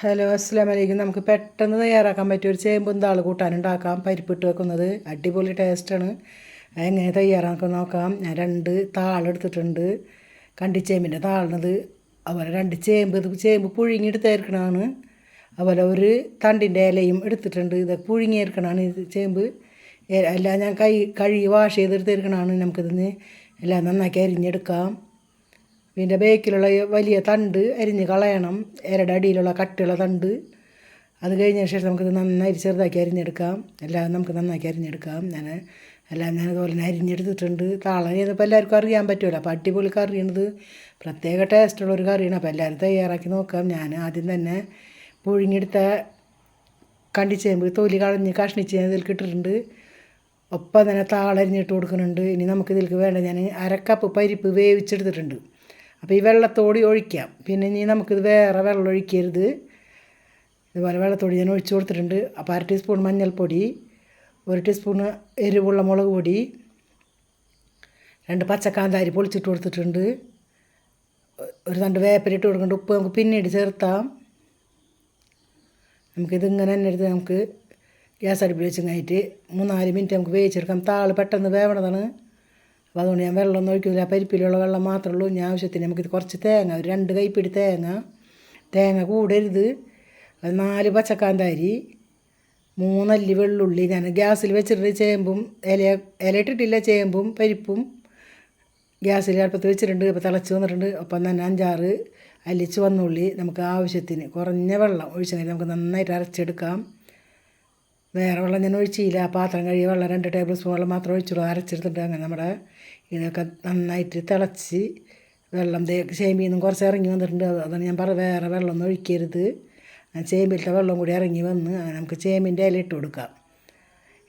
Hello അസ്സാം വലൈക്കും നമുക്ക് പെട്ടെന്ന് തയ്യാറാക്കാൻ പറ്റിയ ഒരു ചേമ്പും താൾ കൂട്ടാനുണ്ടാക്കാം. പരിപ്പിട്ട് വെക്കുന്നത് അടിപൊളി ടേസ്റ്റാണ് എങ്ങനെ തയ്യാറാക്കാൻ നോക്കാം. ഞാൻ രണ്ട് താളെടുത്തിട്ടുണ്ട് കണ്ടിച്ചേമ്പിന്റെ താളിനത് അതുപോലെ രണ്ട് ചേമ്പ് ഇത് ചേമ്പ് പുഴുങ്ങിയെടുത്തേക്കണതാണ് അതുപോലെ ഒരു തണ്ടിന്റെ ഇലയും എടുത്തിട്ടുണ്ട്. ഇത് പുഴുങ്ങിയെടുക്കണതാണ് ഇത് ചേമ്പ്. എല്ലാം ഞാൻ കൈ കഴുകി വാഷ് ചെയ്തെടുത്തേക്കണതാണ് നമുക്കിതിന് എല്ലാം നന്നാക്കി അരിഞ്ഞെടുക്കാം. ഇതിന്റെ ബേക്കിലുള്ള വലിയ തണ്ട് അരിഞ്ഞ് കളയണം. ഇരയുടെ അടിയിലുള്ള കട്ടിയുള്ള തണ്ട്. അത് കഴിഞ്ഞ ശേഷം നമുക്കിത് നന്നായി ചെറുതാക്കി അരിഞ്ഞെടുക്കാം. എല്ലാം നമുക്ക് നന്നാക്കി അരിഞ്ഞെടുക്കാം. ഞാൻ എല്ലാം ഞാൻ അതുപോലെ തന്നെ അരിഞ്ഞെടുത്തിട്ടുണ്ട്. താളം ചെയ്തപ്പോൾ എല്ലാവർക്കും അറിയാൻ പറ്റുമല്ലോ അപ്പോൾ അടിപൊളി കറിയണത്. പ്രത്യേക ടേസ്റ്റുള്ള ഒരു കറിയാണ്. അപ്പോൾ എല്ലാവരും തയ്യാറാക്കി നോക്കാം. ഞാൻ ആദ്യം തന്നെ പുഴുങ്ങിയെടുത്ത കണ്ടിച്ചേമ്പ് തൊലി കളഞ്ഞ് കഷ്ണിച്ച് ഇതിൽ കിട്ടിയിട്ടുണ്ട് ഒപ്പം തന്നെ താളരിഞ്ഞിട്ട് കൊടുക്കുന്നുണ്ട്. ഇനി നമുക്കിതിലേക്ക് വേണ്ട ഞാൻ അരക്കപ്പ് പരിപ്പ് വേവിച്ചെടുത്തിട്ടുണ്ട്. അപ്പോൾ ഈ വെള്ളത്തോടി ഒഴിക്കാം. പിന്നെ ഇനി നമുക്കിത് വേറെ വെള്ളം ഒഴിക്കരുത്. ഇതുപോലെ വെള്ളത്തോടി ഞാൻ ഒഴിച്ചു കൊടുത്തിട്ടുണ്ട്. അപ്പോൾ അര ടീസ്പൂൺ മഞ്ഞൾപ്പൊടി ഒരു ടീസ്പൂൺ എരിവുള്ള മുളക് പൊടി രണ്ട് പച്ചക്കാന്താരി പൊളിച്ചിട്ട് കൊടുത്തിട്ടുണ്ട്. ഒരു രണ്ട് വേപ്പരിട്ട് കൊടുക്കേണ്ട ഉപ്പ് നമുക്ക് പിന്നീട് ചേർത്താം. നമുക്കിതിങ്ങനെ തന്നെ എടുത്ത് നമുക്ക് ഗ്യാസ് അടുപ്പിൽ വെച്ചും കഴിഞ്ഞിട്ട് മൂന്നാൽ മിനിറ്റ് നമുക്ക് വേവിച്ചെടുക്കാം. താൾ പെട്ടെന്ന് വേവണതാണ്. അപ്പോൾ അതുകൊണ്ട് ഞാൻ വെള്ളമൊന്നും ഒഴിക്കില്ല പരിപ്പിലുള്ള വെള്ളം മാത്രമേ ഉള്ളൂ. ഞാൻ ആവശ്യത്തിന് നമുക്കിത് കുറച്ച് തേങ്ങ ഒരു രണ്ട് കൈപ്പിടി തേങ്ങ. തേങ്ങ കൂടരുത്. അത് നാല് പച്ചക്കാന്താരി മൂന്നല്ലി വെള്ളുള്ളി. ഞാൻ ഗ്യാസിൽ വെച്ചിട്ട് ചേമ്പും ഇല ഇല ഇട്ടിട്ടില്ല ചേമ്പും പരിപ്പും ഗ്യാസിൽ അടുപ്പത്ത് വെച്ചിട്ടുണ്ട്. അപ്പോൾ തിളച്ച് വന്നിട്ടുണ്ട്. ഒപ്പം തന്നെ അഞ്ചാറ് അല്ലിച്ച് വന്നുള്ളി നമുക്ക് ആവശ്യത്തിന് കുറഞ്ഞ വെള്ളം ഒഴിച്ചെങ്കിൽ നമുക്ക് നന്നായിട്ട് അരച്ചെടുക്കാം. വേറെ വെള്ളം ഞാൻ ഒഴിച്ചില്ല. പാത്രം കഴുകിയ വെള്ളം രണ്ട് ടേബിൾ സ്പൂൺ വെള്ളം മാത്രം ഒഴിച്ചുള്ളൂ. അരച്ചെടുത്തിട്ട് അങ്ങനെ നമ്മുടെ ഇതൊക്കെ നന്നായിട്ട് തിളച്ച് വെള്ളം നിന്നും കുറച്ച് ഇറങ്ങി വന്നിട്ടുണ്ട്. അതാണ് ഞാൻ പറ വേറെ വെള്ളമൊന്നും ഒഴിക്കരുത്. ചേമ്പിലത്തെ വെള്ളം കൂടി ഇറങ്ങി വന്ന് നമുക്ക് ചേമ്പിന്റെ ഇല ഇട്ട് കൊടുക്കാം.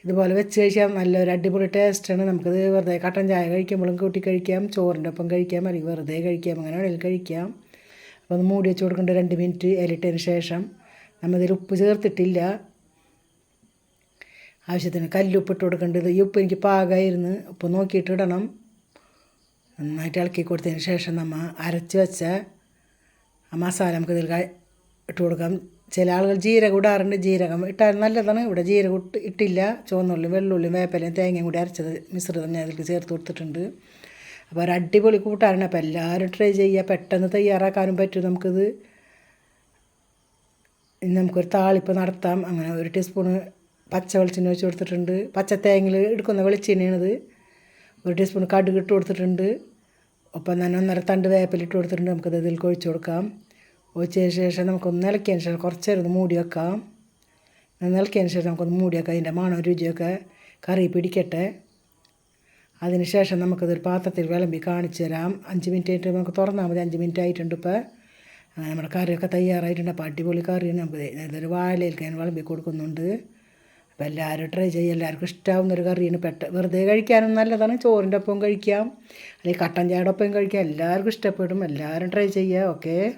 ഇതുപോലെ വെച്ച് കഴിച്ചാൽ നല്ലൊരു അടിപൊളി ടേസ്റ്റാണ് നമുക്കത് വെറുതെ കട്ടൻ ചായ കഴിക്കുമ്പോഴും കൂട്ടി കഴിക്കാം. ചോറിന്റെ ഒപ്പം കഴിക്കാം. അല്ലെങ്കിൽ വെറുതെ കഴിക്കാം. അങ്ങനെ വേണമെങ്കിൽ കഴിക്കാം. അപ്പോൾ ഒന്ന് മൂടി വെച്ച് കൊടുക്കേണ്ട രണ്ട് മിനിറ്റ് ഇലയിട്ടതിന് ശേഷം നമ്മളിതിൽ ഉപ്പ് ചേർത്തിട്ടില്ല. ആവശ്യത്തിന് കല്ലുപ്പ് ഇട്ട് കൊടുക്കേണ്ടത്. ഈ ഉപ്പ് എനിക്ക് പാകമായിരുന്നു ഉപ്പ് നോക്കിയിട്ട് ഇടണം നന്നായിട്ട് ഇളക്കി കൊടുത്തതിന് ശേഷം നമ്മൾ അരച്ച് വെച്ച ആ മസാല നമുക്ക് ഇതിൽ ഇട്ട് കൊടുക്കാം. ചില ആളുകൾ ജീരകം ഇടാറുണ്ട്. ജീരകം ഇട്ടാൽ നല്ലതാണ്. ഇവിടെ ജീരകം ഇട്ട് ഇട്ടില്ല. ചുവന്നുള്ളിയും വെള്ളുള്ളിയും വേപ്പലയും തേങ്ങയും കൂടി അരച്ചത് മിശ്രിതം ഞാൻ അതിലേക്ക് ചേർത്ത് കൊടുത്തിട്ടുണ്ട്. അപ്പോൾ ഒരു അടിപൊളി കൂട്ടാറുണ്ട് അപ്പോൾ എല്ലാവരും ട്രൈ ചെയ്യുക. പെട്ടെന്ന് തയ്യാറാക്കാനും പറ്റും നമുക്കിത്. ഇനി നമുക്കൊരു താളിപ്പ് നടത്താം. അങ്ങനെ ഒരു ടീസ്പൂണ് പച്ച വെളിച്ചെണ്ണ ഒഴിച്ച് കൊടുത്തിട്ടുണ്ട്. പച്ച തേങ്ങയിൽ എടുക്കുന്ന വെളിച്ചെണ്ണയാണിത്. ഒരു ടീസ്പൂൺ കടുക് ഇട്ട് കൊടുത്തിട്ടുണ്ട്. ഒപ്പം തന്നെ ഒന്നര തണ്ട് വേപ്പിലിട്ട് കൊടുത്തിട്ടുണ്ട്. നമുക്കത് ഇതിൽ ഒഴിച്ച് കൊടുക്കാം. ഒഴിച്ചതിന് ശേഷം നമുക്കൊന്ന് ഇളക്കിയതിന് ശേഷം കുറച്ച് നേരം മൂടി വെക്കാം. ഇളക്കിയതിന് ശേഷം നമുക്കൊന്ന് മൂടി വെക്കാം. അതിന്റെ മണം രുചിയൊക്കെ കറി പിടിക്കട്ടെ. അതിന് ശേഷം നമുക്കതൊരു പാത്രത്തിൽ വിളമ്പി കാണിച്ചു തരാം. അഞ്ച് മിനിറ്റ് ആയിട്ട് നമുക്ക് തുറന്നാൽ മതി. അഞ്ച് മിനിറ്റ് ആയിട്ടുണ്ട് ഇപ്പോൾ അങ്ങനെ നമ്മുടെ കറിയൊക്കെ തയ്യാറായിട്ടുണ്ട്. അപ്പോൾ അടിപൊളി കറിയാണ്. നമുക്ക് ഇതൊരു വാഴയിലേക്ക് ഞാൻ വിളമ്പി കൊടുക്കുന്നുണ്ട്. അപ്പോൾ എല്ലാവരും ട്രൈ ചെയ്യുക എല്ലാവർക്കും ഇഷ്ടമാവുന്ന ഒരു കറിയാണ്. പെട്ട വെറുതെ കഴിക്കാനും നല്ലതാണ്. ചോറിന്റെ ഒപ്പം കഴിക്കാം. അല്ലെങ്കിൽ കട്ടൻ ചായയുടെ ഒപ്പം കഴിക്കാം. എല്ലാവർക്കും ഇഷ്ടപ്പെടും. എല്ലാവരും ട്രൈ ചെയ്യുക ഓക്കേ